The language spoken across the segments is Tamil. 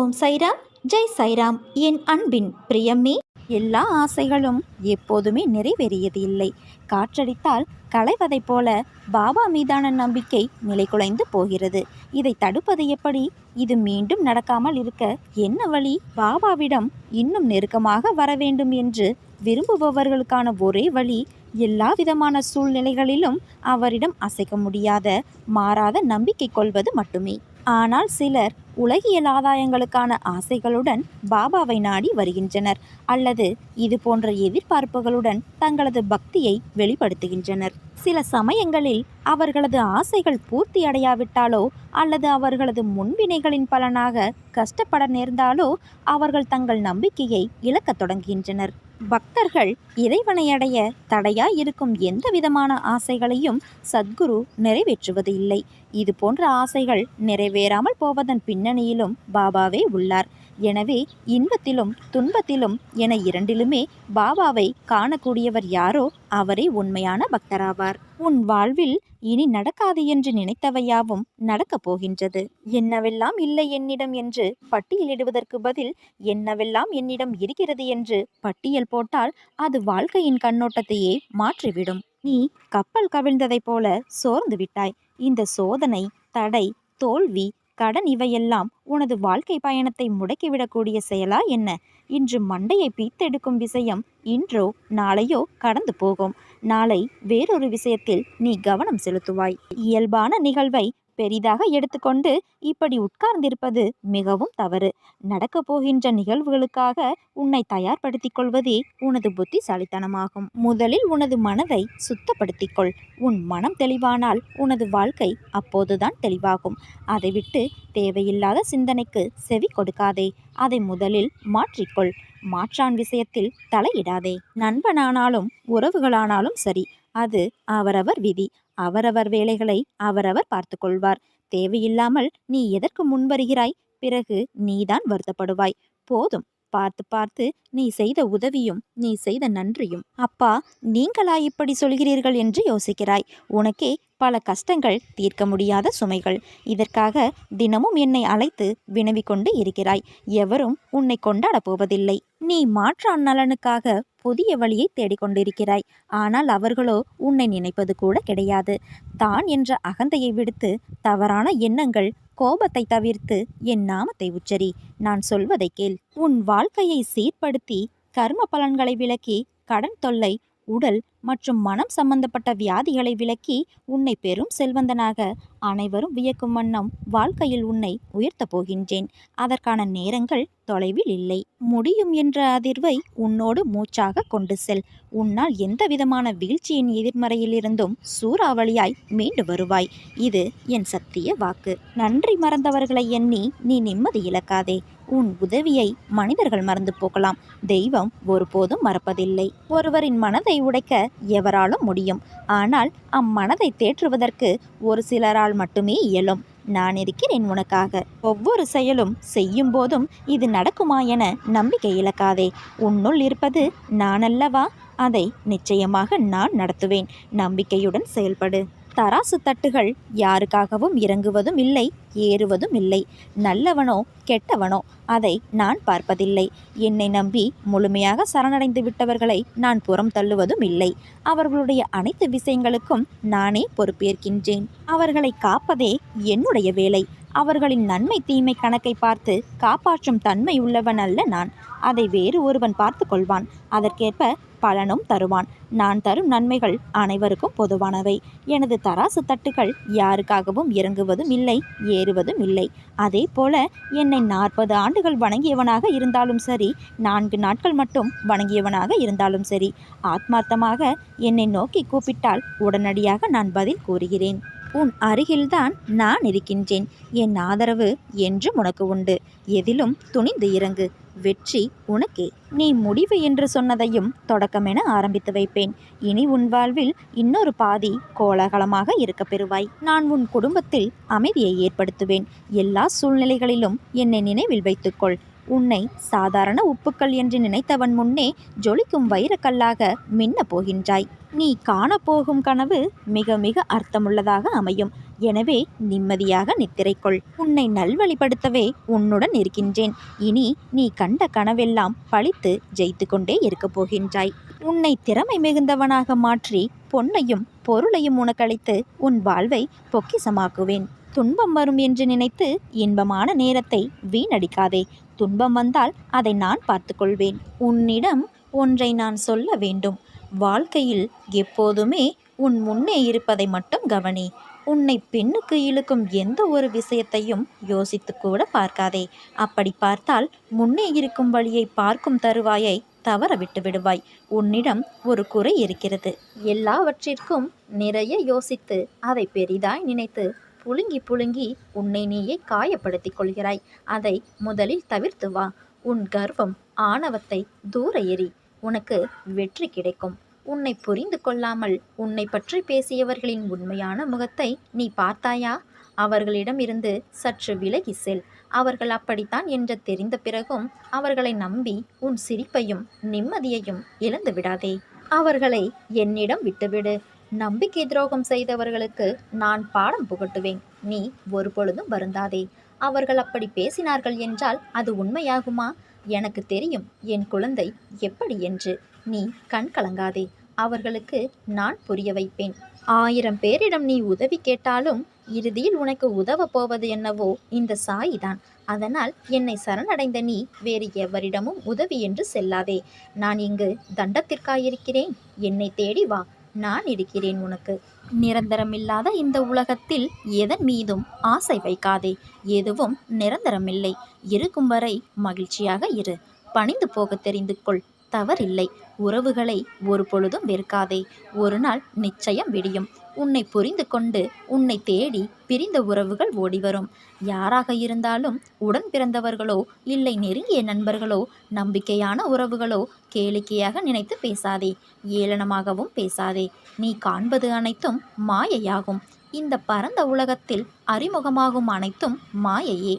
ஓம் சைராம் ஜெய் சைராம். என் அன்பின் பிரியமே எல்லா ஆசைகளும் எப்போதுமே நிறைவேறியது இல்லை. காற்றடித்தால் களைவதைப் போல பாபா மீதான நம்பிக்கை நிலைகுலைந்து போகிறது. இதை தடுப்பது எப்படி? இது மீண்டும் நடக்காமல் இருக்க என்ன வழி? பாபாவிடம் இன்னும் நெருக்கமாக வர வேண்டும் என்று விரும்புபவர்களுக்கான ஒரே வழி எல்லா விதமான சூழ்நிலைகளிலும் அவரிடம் அசைக்க முடியாத மாறாத நம்பிக்கை கொள்வது மட்டுமே. ஆனால் சிலர் உலகியல் ஆதாயங்களுக்கான ஆசைகளுடன் பாபாவை நாடி வருகின்றனர் அல்லது இது போன்ற எதிர்பார்ப்புகளுடன் தங்களது பக்தியை வெளிப்படுத்துகின்றனர். சில சமயங்களில் அவர்களது ஆசைகள் பூர்த்தி அடையாவிட்டாலோ அல்லது அவர்களது முன்வினைகளின் பலனாக கஷ்டப்பட நேர்ந்தாலோ அவர்கள் தங்கள் நம்பிக்கையை இழக்கத் தொடங்குகின்றனர். பக்தர்கள் இறைவனை அடைய தடையாய் இருக்கும் எந்த விதமான ஆசைகளையும் சத்குரு நிறைவேற்றுவது இல்லை இது போன்ற ஆசைகள் நிறைவேறாமல் போவதன் பின்னணியிலும் பாபாவே உள்ளார். எனவே இன்பத்திலும் துன்பத்திலும் என இரண்டிலுமே பாபாவை காணக்கூடியவர் யாரோ அவரே உண்மையான பக்தராவார். உன் வாழ்வில் இனி நடக்காது என்று நினைத்தவையாவும் நடக்கப் போகின்றது. என்னவெல்லாம் இல்லை என்னிடம் என்று பட்டியலிடுவதற்கு பதில் என்னவெல்லாம் என்னிடம் இருக்கிறது என்று பட்டியல் போட்டால் அது வாழ்க்கையின் கண்ணோட்டத்தையே மாற்றிவிடும். நீ கப்பல் கவிழ்ந்ததைப் போல சோர்ந்து விட்டாய். இந்த சோதனை தடை தோல்வி கடன் இவையெல்லாம் உனது வாழ்க்கை பயணத்தை முடக்கிவிடக்கூடிய செயலா என்ன? இன்று மண்டையை பீத்தெடுக்கும் விஷயம் இன்றோ நாளையோ கடந்து போகும். நாளை வேறொரு விஷயத்தில் நீ கவனம் செலுத்துவாய். இயல்பான நிகழ்வை பெரிதாக எடுத்துக்கொண்டு இப்படி உட்கார்ந்திருப்பது மிகவும் தவறு. நடக்கப் போகின்ற நிகழ்வுகளுக்காக உன்னை தயார்படுத்திக் கொள்வதே உனது புத்திசாலித்தனமாகும். முதலில் உனது மனதை சுத்தப்படுத்திக்கொள் உன் மனம் தெளிவானால் உனது வாழ்க்கை அப்போதுதான் தெளிவாகும். அதை விட்டு தேவையில்லாத சிந்தனைக்கு செவி கொடுக்காதே. அதை முதலில் மாற்றிக்கொள் மாற்றான் விஷயத்தில் தலையிடாதே. நண்பனானாலும் உறவுகளானாலும் சரி. அது அவரவர் விதி. அவரவர் வேலைகளை அவரவர் பார்த்து கொள்வார் தேவையில்லாமல் நீ எதற்கு முன்வருகிறாய்? பிறகு நீதான் வருத்தப்படுவாய். போதும். பார்த்து பார்த்து நீ செய்த உதவியும் நீ செய்த நன்றியும். அப்பா நீங்களா இப்படி சொல்கிறீர்கள் என்று யோசிக்கிறாய். உனக்கே பல கஷ்டங்கள் தீர்க்க முடியாத சுமைகள். இதற்காக தினமும் என்னை அழைத்து வினவிக்கொண்டு இருக்கிறாய். எவரும் உன்னை கொண்டாடப் போவதில்லை. நீ மாற்றான் நலனுக்காக புதிய வழியை தேடிக்கொண்டிருக்கிறாய் ஆனால் அவர்களோ உன்னை நினைப்பது கூட கிடையாது. தான் என்ற அகந்தையை விடுத்து தவறான எண்ணங்கள் கோபத்தை தவிர்த்து என் நாமத்தை உச்சரி. நான் சொல்வதை கேள். உன் வாழ்க்கையை சீர்படுத்தி கர்ம பலன்களை விளக்கி கடன் தொல்லை உடல் மற்றும் மனம் சம்பந்தப்பட்ட வியாதிகளை விலக்கி உன்னை பெரும் செல்வந்தனாக அனைவரும் வியக்கும் வண்ணம் வாழ்க்கையில் உன்னை உயர்த்தப் போகின்றேன். அதற்கான நேரங்கள் தொலைவில் இல்லை. முடியும் என்ற அதிர்வை உன்னோடு மூச்சாக கொண்டு செல். உன்னால் எந்த விதமான வீழ்ச்சியின் எதிர்மறையிலிருந்தும் சூறாவளியாய் மீண்டு வருவாய். இது என் சத்திய வாக்கு. நன்றி மறந்தவர்களை எண்ணி நீ நிம்மதி இழக்காதே. உன் உதவியை மனிதர்கள் மறந்து போகலாம். தெய்வம் ஒருபோதும் மறப்பதில்லை. ஒருவரின் மனதை உடைக்க எவராலும் முடியும். ஆனால் அம்மனதை தேற்றுவதற்கு ஒரு சிலரால் மட்டுமே இயலும். நான் இருக்கிறேன் உனக்காக. ஒவ்வொரு செயலும் செய்யும் போதும் இது நடக்குமா என நம்பிக்கை இழக்காதே. உன்னுள் இருப்பது நானல்லவா? அதை நிச்சயமாக நான் நடத்துவேன். நம்பிக்கையுடன் செயல்படு. தராசு தட்டுகள் யாருக்காகவும் இறங்குவதும் இல்லை ஏறுவதும் இல்லை. நல்லவனோ கெட்டவனோ அதை நான் பார்ப்பதில்லை. என்னை நம்பி முழுமையாக சரணடைந்து விட்டவர்களை நான் புறம் தள்ளுவதும் இல்லை. அவர்களுடைய அனைத்து விஷயங்களுக்கும் நானே பொறுப்பேற்கின்றேன். அவர்களை காப்பதே என்னுடைய வேலை. அவர்களின் நன்மை தீமை கணக்கை பார்த்து காப்பாற்றும் தன்மை உள்ளவன் அல்ல நான். அதை வேறு ஒருவன் பார்த்து கொள்வான். அதற்கேற்ப பலனும் தருவான். நான் தரும் நன்மைகள் அனைவருக்கும் பொதுவானவை. எனது தராசு தட்டுகள் யாருக்காகவும் இறங்குவதும் இல்லை ஏறுவதும் இல்லை. அதே போல என்னை நாற்பது ஆண்டுகள் வணங்கியவனாக இருந்தாலும் சரி நான்கு நாட்கள் மட்டும் வணங்கியவனாக இருந்தாலும் சரி ஆத்மார்த்தமாக என்னை நோக்கி கூப்பிட்டால் உடனடியாக நான் பதில் கூறுகிறேன். உன் அருகில்தான் நான் இருக்கின்றேன். என் ஆதரவு என்றும் உனக்கு உண்டு. எதிலும் துணிந்து இறங்கு. வெற்றி உனக்கே. நீ முடிவு என்று சொன்னதையும் தொடக்கமென ஆரம்பித்து வைப்பேன். இனி உன் வாழ்வில் இன்னொரு பாதி கோலாகலமாக இருக்க பெறுவாய். நான் உன் குடும்பத்தில் அமைதியை ஏற்படுத்துவேன். எல்லா சூழ்நிலைகளிலும் என்னை நினைவில் வைத்துக்கொள். உன்னை சாதாரண உப்புக்கள் என்று நினைத்தவன் முன்னே ஜொலிக்கும் வைரக்கல்லாக மின்னப் போகின்றாய். நீ காணப்போகும் கனவு மிக மிக அர்த்தமுள்ளதாக அமையும். எனவே நிம்மதியாக நித்திரைக்கொள். உன்னை நல்வழிப்படுத்தவே உன்னுடன் இருக்கின்றேன். இனி நீ கண்ட கனவெல்லாம் பழித்து ஜெயித்து கொண்டே இருக்கப் போகின்றாய். உன்னை திறமை மிகுந்தவனாக மாற்றி பொன்னையும் பொருளையும் உனக்களித்து உன் வாழ்வை பொக்கிசமாக்குவேன். துன்பம் வரும் என்று நினைத்து இன்பமான நேரத்தை வீணடிக்காதே. துன்பம் வந்தால் அதை நான் பார்த்துக்கொள்வேன். உன்னிடம் ஒன்றை நான் சொல்ல வேண்டும். வாழ்க்கையில் எப்போதுமே உன் முன்னே இருப்பதை மட்டும் கவனி. உன்னை பெண்ணுக்கு இழுக்கும் எந்த ஒரு விஷயத்தையும் யோசித்து கூட பார்க்காதே. அப்படி பார்த்தால் முன்னே இருக்கும் வழியை பார்க்கும் தருவாயை தவற விட்டு விடுவாய். உன்னிடம் ஒரு குறை இருக்கிறது. எல்லாவற்றிற்கும் நிறைய யோசித்து அதை பெரிதாய் நினைத்து புழுங்கி புழுங்கி உன்னை நீயே காயப்படுத்திக் கொள்கிறாய். அதை முதலில் தவிர்த்து வா. உன் கர்வம் ஆணவத்தை தூர எறி. உனக்கு வெற்றி கிடைக்கும். உன்னை புரிந்து கொள்ளாமல் உன்னை பற்றி பேசியவர்களின் உண்மையான முகத்தை நீ பார்த்தாயா? அவர்களிடமிருந்து சற்று விலகி செல். அவர்கள் அப்படித்தான் என்று தெரிந்த பிறகும் அவர்களை நம்பி உன் சிரிப்பையும் நிம்மதியையும் இழந்து விடாதே. அவர்களை என்னிடம் விட்டுவிடு. நம்பிக்கை துரோகம் செய்தவர்களுக்கு நான் பாடம் புகட்டுவேன். நீ ஒரு பொழுதும் வருந்தாதே. அவர்கள் அப்படி பேசினார்கள் என்றால் அது உண்மையாகுமா? எனக்கு தெரியும் என் குழந்தை எப்படி என்று. நீ கண் கலங்காதே. அவர்களுக்கு நான் புரிய வைப்பேன். ஆயிரம் பேரிடம் நீ உதவி கேட்டாலும் இறுதியில் உனக்கு உதவப் போவது என்னவோ இந்த சாயிதான். அதனால் என்னை சரணடைந்த நீ வேறு எவரிடமும் உதவி என்று செல்லாதே. நான் இங்கு தண்டத்திற்காயிருக்கிறேன். என்னை தேடி வா. நான் இருக்கிறேன் உனக்கு. நிரந்தரமில்லாத இந்த உலகத்தில் எதன் மீதும் ஆசை வைக்காதே. எதுவும் நிரந்தரமில்லை. இருக்கும் வரை மகிழ்ச்சியாக இரு. பணிந்து போக தெரிந்து கொள் தவறில்லை. உறவுகளை ஒரு பொழுதும் வெறுக்காதே. ஒரு நாள் நிச்சயம் விடியும். உன்னை புரிந்து கொண்டு உன்னை தேடி பிரிந்த உறவுகள் ஓடிவரும். யாராக இருந்தாலும் உடன் பிறந்தவர்களோ இல்லை நெருங்கிய நண்பர்களோ நம்பிக்கையான உறவுகளோ கேளிக்கையாக நினைத்து பேசாதே. ஏளனமாகவும் பேசாதே. நீ காண்பது அனைத்தும் மாயையாகும். இந்த பரந்த உலகத்தில் அறிமுகமாகும் அனைத்தும் மாயையே.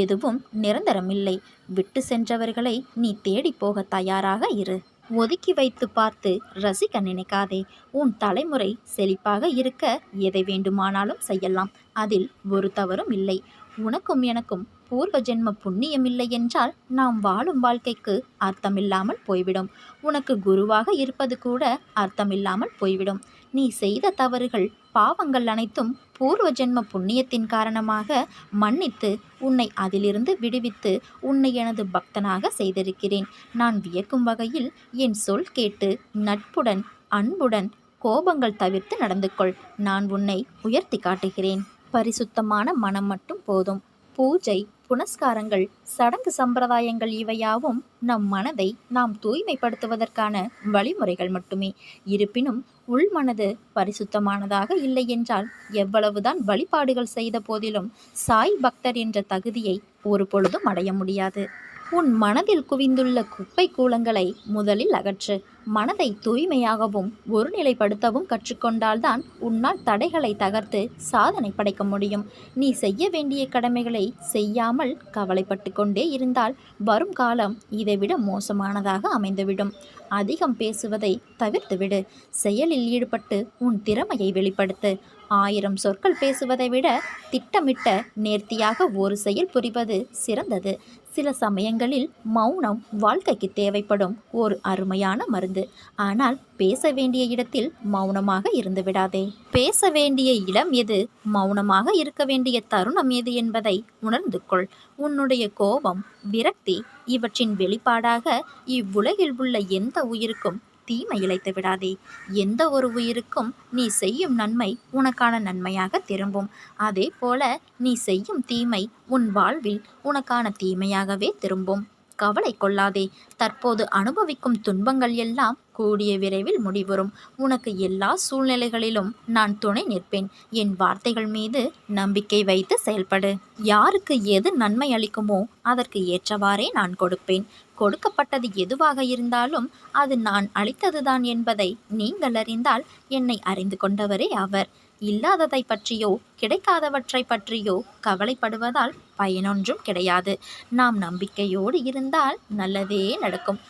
எதுவும் நிரந்தரமில்லை. விட்டு சென்றவர்களை நீ தேடி போக தயாராக இரு. ஒதுக்கி வைத்து பார்த்து ரசிக்க நினைக்காதே. உன் தலைமுறை செழிப்பாக இருக்க எதை வேண்டுமானாலும் செய்யலாம். அதில் ஒரு தவறும் இல்லை. உனக்கும் எனக்கும் பூர்வ ஜென்ம புண்ணியம் இல்லை என்றால் நாம் வாழும் வாழ்க்கைக்கு அர்த்தமில்லாமல் போய்விடும். உனக்கு குருவாக இருப்பது கூட அர்த்தமில்லாமல் போய்விடும். நீ செய்த தவறுகள் பாவங்கள் அனைத்தும் பூர்வ ஜென்ம புண்ணியத்தின் காரணமாக மன்னித்து உன்னை அதிலிருந்து விடுவித்து உன்னை எனது பக்தனாக செய்திருக்கிறேன். நான் வியக்கும் வகையில் என் சொல் கேட்டு நட்புடன் அன்புடன் கோபங்கள் தவிர்த்து நடந்து கொள். நான் உன்னை உயர்த்தி காட்டுகிறேன். பரிசுத்தமான மனம் மட்டும் போதும். பூஜை புனஸ்காரங்கள் சடங்கு சம்பிரதாயங்கள் இவையாவும் நம் மனதை நாம் தூய்மைப்படுத்துவதற்கான வழிமுறைகள் மட்டுமே. இருப்பினும் உள்மனது பரிசுத்தமானதாக இல்லை என்றால் எவ்வளவுதான் வழிபாடுகள் செய்த போதிலும் சாய் பக்தர் என்ற தகுதியை ஒரு பொழுதும் அடைய முடியாது. உன் மனதில் குவிந்துள்ள குப்பை கூலங்களை முதலில் அகற்று மனதை தூய்மையாகவும் ஒருநிலைப்படுத்தவும் கற்றுக்கொண்டால்தான் உன்னால் தடைகளை தகர்த்து சாதனை படைக்க முடியும். நீ செய்ய வேண்டிய கடமைகளை செய்யாமல் கவலைப்பட்டு கொண்டே இருந்தால் வரும் காலம் இதைவிட மோசமானதாக அமைந்துவிடும். அதிகம் பேசுவதை தவிர்த்துவிடு. செயலில் ஈடுபட்டு உன் திறமையை வெளிப்படுத்து. ஆயிரம் சொற்கள் பேசுவதை விட திட்டமிட்ட நேர்த்தியாக ஒரு செயல் புரிவது சிறந்தது. சில சமயங்களில் மௌனம் வாழ்க்கைக்கு தேவைப்படும் ஒரு அருமையான மருந்து. ஆனால் பேச வேண்டிய இடத்தில் மௌனமாக இருந்து விடாதே. பேச வேண்டிய இடம் எது? மௌனமாக இருக்க வேண்டிய தருணம் எது என்பதை உணர்ந்து கொள். உன்னுடைய கோபம் விரக்தி இவற்றின் வெளிப்பாடாக இவ்வுலகில் உள்ள எந்த உயிருக்கும் தீமை இழைத்து விடாதே. எந்த ஒரு உயிருக்கும் நீ செய்யும் நன்மை உனக்கான நன்மையாக திரும்பும். அதே போல நீ செய்யும் தீமை உன் வாழ்வில் உனக்கான தீமையாகவே திரும்பும். கவலை கொள்ளாதே. தற்போது அனுபவிக்கும் துன்பங்கள் எல்லாம் கூடிய விரைவில் முடிவரும் உனக்கு எல்லா சூழ்நிலைகளிலும் நான் துணை நிற்பேன். என் வார்த்தைகள் மீது நம்பிக்கை வைத்து செயல்படு. யாருக்கு எது நன்மை அளிக்குமோ அதற்கு ஏற்றவாறே நான் கொடுப்பேன். கொடுக்கப்பட்டது எதுவாக இருந்தாலும் அது நான் அளித்ததுதான் என்பதை நீங்கள் அறிந்தால் என்னை அறிந்து கொண்டவரே அவர். இல்லாததை பற்றியோ கிடைக்காதவற்றை பற்றியோ கவலைப்படுவதால் பயனொன்றும் கிடையாது. நாம் நம்பிக்கையோடு இருந்தால் நல்லதே நடக்கும்.